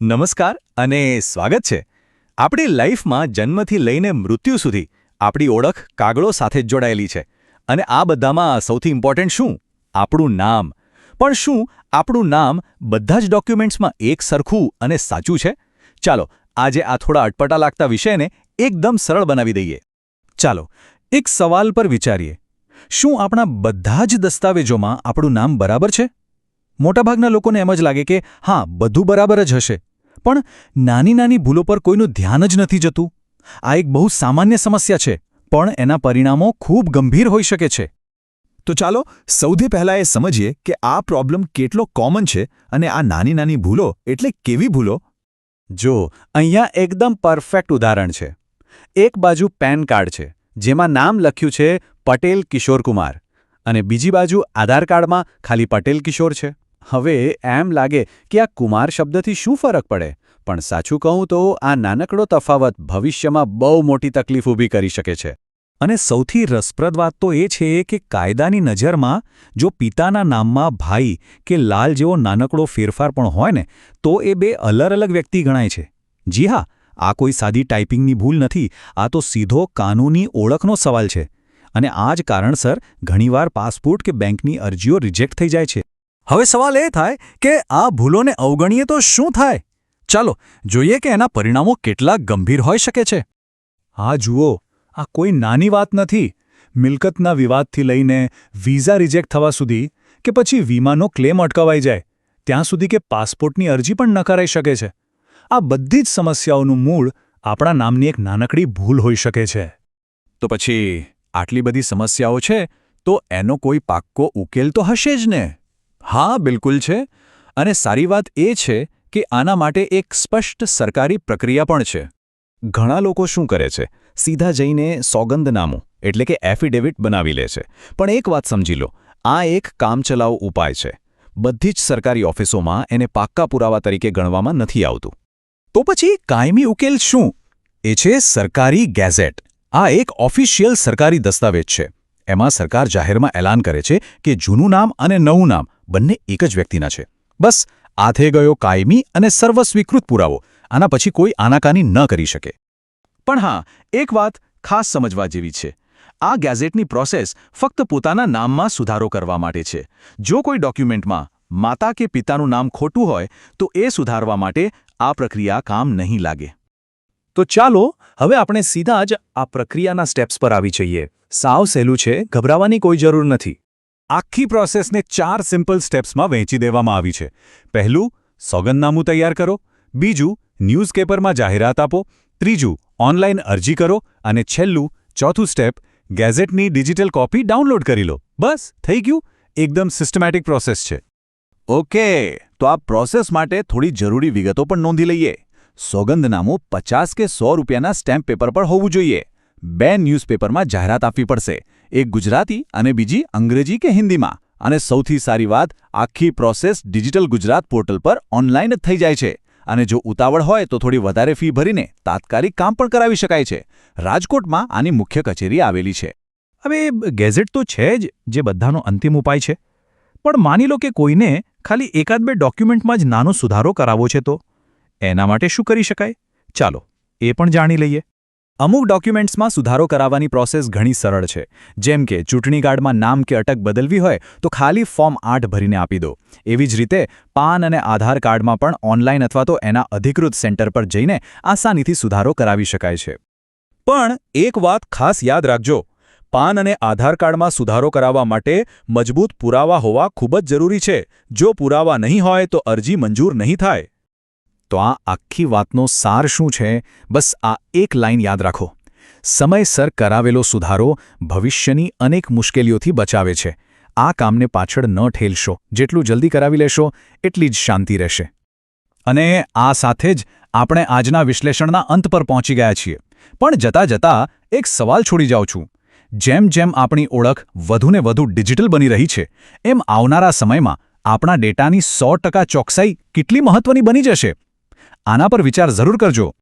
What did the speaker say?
નમસ્કાર અને સ્વાગત છે. આપણી લાઈફમાં જન્મથી લઈને મૃત્યુ સુધી આપણી ઓળખ કાગળો સાથે જ જોડાયેલી છે અને આ બધામાં સૌથી ઇમ્પોર્ટન્ટ શું? આપણું નામ. પણ શું આપણું નામ બધા જ ડોક્યુમેન્ટ્સમાં એક સરખું અને સાચું છે? ચાલો, આજે આ થોડા અટપટા લાગતા વિષયને એકદમ સરળ બનાવી દઈએ. ચાલો, એક સવાલ પર વિચારીએ. શું આપણા બધા જ દસ્તાવેજોમાં આપણું નામ બરાબર છે? મોટાભાગના લોકોને એમ જ લાગે કે હા, બધું બરાબર જ હશે. પણ નાની નાની ભૂલો પર કોઈનું ધ્યાન જ નથી જતું. આ એક બહુ સામાન્ય સમસ્યા છે, પણ એના પરિણામો ખૂબ ગંભીર હોઈ શકે છે. તો ચાલો સૌથી પહેલાં એ સમજીએ કે આ પ્રોબ્લેમ કેટલો કોમન છે અને આ નાની નાની ભૂલો એટલે કેવી ભૂલો? જો, અહીંયા એકદમ પરફેક્ટ ઉદાહરણ છે. એક બાજુ પેન કાર્ડ છે, જેમાં નામ લખ્યું છે પટેલ કિશોરકુમાર અને બીજી બાજુ આધાર કાર્ડમાં ખાલી પટેલ કિશોર છે. હવે એમ લાગે કે આ કુમાર શબ્દથી શું ફરક પડે? પણ સાચું કહું તો આ નાનકડો તફાવત ભવિષ્યમાં બહુ મોટી તકલીફ ઊભી કરી શકે છે. અને સૌથી રસપ્રદ વાત તો એ છે કે કાયદાની નજરમાં જો પિતાના નામમાં ભાઈ કે લાલ જેવો નાનકડો ફેરફાર પણ હોય ને, તો એ બે અલગ અલગ વ્યક્તિ ગણાય છે. જી હા, આ કોઈ સાદી ટાઈપિંગની ભૂલ નથી, આ તો સીધો કાનૂની ઓળખનો સવાલ છે. અને આ જ કારણસર ઘણીવાર પાસપોર્ટ કે બેંકની અરજીઓ રિજેક્ટ થઈ જાય છે. હવે સવાલ એ થાય કે આ ભૂલોને અવગણીએ તો શું થાય? ચાલો જોઈએ કે એના પરિણામો કેટલા ગંભીર હોઈ શકે છે. હા, જુઓ, આ કોઈ નાની વાત નથી. મિલકતના વિવાદથી લઈને વિઝા રિજેક્ટ થવા સુધી કે પછી વીમાનો ક્લેમ અટકાવાઈ જાય, ત્યાં સુધી કે પાસપોર્ટની અરજી પણ નકારાઈ શકે છે. આ બધી જ સમસ્યાઓનું મૂળ આપણા નામની એક નાનકડી ભૂલ હોઈ શકે છે. તો પછી આટલી બધી સમસ્યાઓ છે, તો એનો કોઈ પાક્કો ઉકેલ તો હશે જ ને? હા, બિલકુલ છે. અને સારી વાત એ છે કે આના માટે એક સ્પષ્ટ સરકારી પ્રક્રિયા પણ છે. ઘણા લોકો શું કરે છે? સીધા જઈને સોગંદનામું, એટલે કે એફિડેવિટ બનાવી લે છે. પણ એક વાત સમજી લો, આ એક કામચલાઉ ઉપાય છે. બધી જ સરકારી ઓફિસોમાં એને પાક્કા પુરાવા તરીકે ગણવામાં નથી આવતું. તો પછી કાયમી ઉકેલ શું? એ છે સરકારી ગેઝેટ. આ એક ઓફિશિયલ સરકારી દસ્તાવેજ છે. એમાં સરકાર જાહેરમાં એલાન કરે છે કે જૂનું નામ અને નવું નામ બંને એક જ વ્યક્તિના છે. બસ આથે ગયો કાયમી અને સર્વસ્વીકૃત પુરાવો. આના પછી કોઈ આનાકાની ન કરી શકે. પણ હા, એક વાત ખાસ સમજવા જેવી છે. આ ગેઝેટની પ્રોસેસ ફક્ત પોતાના નામમાં સુધારો કરવા માટે છે. જો કોઈ ડોક્યુમેન્ટમાં માતા કે પિતાનું નામ ખોટું હોય, તો એ સુધારવા માટે આ પ્રક્રિયા કામ નહીં લાગે. તો ચાલો, હવે આપણે સીધા જ આ પ્રક્રિયાના સ્ટેપ્સ પર આવી જઈએ. સાવ સહેલું છે, ગભરાવાની કોઈ જરૂર નથી. આખી પ્રોસેસને ચાર સિમ્પલ સ્ટેપ્સમાં વહેંચી દેવામાં આવી છે. પહેલું, સોગંદનામું તૈયાર કરો. બીજું, ન્યૂઝપેપરમાં જાહેરાત આપો. ત્રીજું, ઓનલાઈન અરજી કરો. અને છેલ્લું, ચોથું સ્ટેપ, ગેઝેટની ડિજિટલ કોપી ડાઉનલોડ કરી લો. બસ, થઈ ગયું. એકદમ સિસ્ટમેટિક પ્રોસેસ છે. ઓકે, તો આ પ્રોસેસ માટે થોડી જરૂરી વિગતો પણ નોંધી લઈએ. સોગંદનામું પચાસ કે સો રૂપિયાના સ્ટેમ્પ પેપર પર હોવું જોઈએ. બે ન્યૂઝપેપરમાં જાહેરાત આપવી પડશે. એક ગુજરાતી અને બીજી અંગ્રેજી કે હિન્દીમાં. અને સૌથી સારી વાત, આખી પ્રોસેસ ડિજિટલ ગુજરાત પોર્ટલ પર ઓનલાઈન જ થઈ જાય છે. અને જો ઉતાવળ હોય તો થોડી વધારે ફી ભરીને તાત્કાલિક કામ પણ કરાવી શકાય છે. રાજકોટમાં આની મુખ્ય કચેરી આવેલી છે. હવે ગેઝેટ તો છે જ, જે બધાનો અંતિમ ઉપાય છે. પણ માની લો કે કોઈને ખાલી એકાદ બે ડોક્યુમેન્ટમાં જ નાનો સુધારો કરાવવો છે તો? એના માટે શું કરી શકાય? ચાલો, એ પણ જાણી લઈએ. અમુક ડોક્યુમેન્ટ્સમાં સુધારો કરાવવાની પ્રોસેસ ઘણી સરળ છે. જેમ કે, ચૂંટણી કાર્ડમાં નામ કે અટક બદલવી હોય, તો ખાલી ફોર્મ આઠ ભરીને આપી દો. એવી જ રીતે, પાન અને આધાર કાર્ડમાં પણ ઓનલાઈન અથવા તો એના અધિકૃત સેન્ટર પર જઈને આસાનીથી સુધારો કરાવી શકાય છે. પણ એક વાત ખાસ યાદ રાખજો. પાન અને આધાર કાર્ડમાં સુધારો કરાવવા માટે મજબૂત પુરાવા હોવા ખૂબ જ જરૂરી છે. જો પુરાવા નહીં હોય, તો અરજી મંજૂર નહીં થાય. તો આ આખી વાતનો સાર શું છે? બસ આ એક લાઈન યાદ રાખો. સમયસર કરાવેલો સુધારો ભવિષ્યની અનેક મુશ્કેલીઓથી બચાવે છે. આ કામને પાછળ ન ઠેલશો. જેટલું જલ્દી કરાવી લેશો, એટલી જ શાંતિ રહેશે. અને આ સાથે જ આપણે આજના વિશ્લેષણના અંત પર પહોંચી ગયા છીએ. પણ જતા જતા એક સવાલ છોડી જાઉં છું. જેમ જેમ આપણી ઓળખ વધુને વધુ ડિજિટલ બની રહી છે, એમ આવનારા સમયમાં આપણા ડેટાની સો ટકા ચોકસાઈ કેટલી મહત્વની બની જશે? આના પર વિચાર જરૂર કરજો.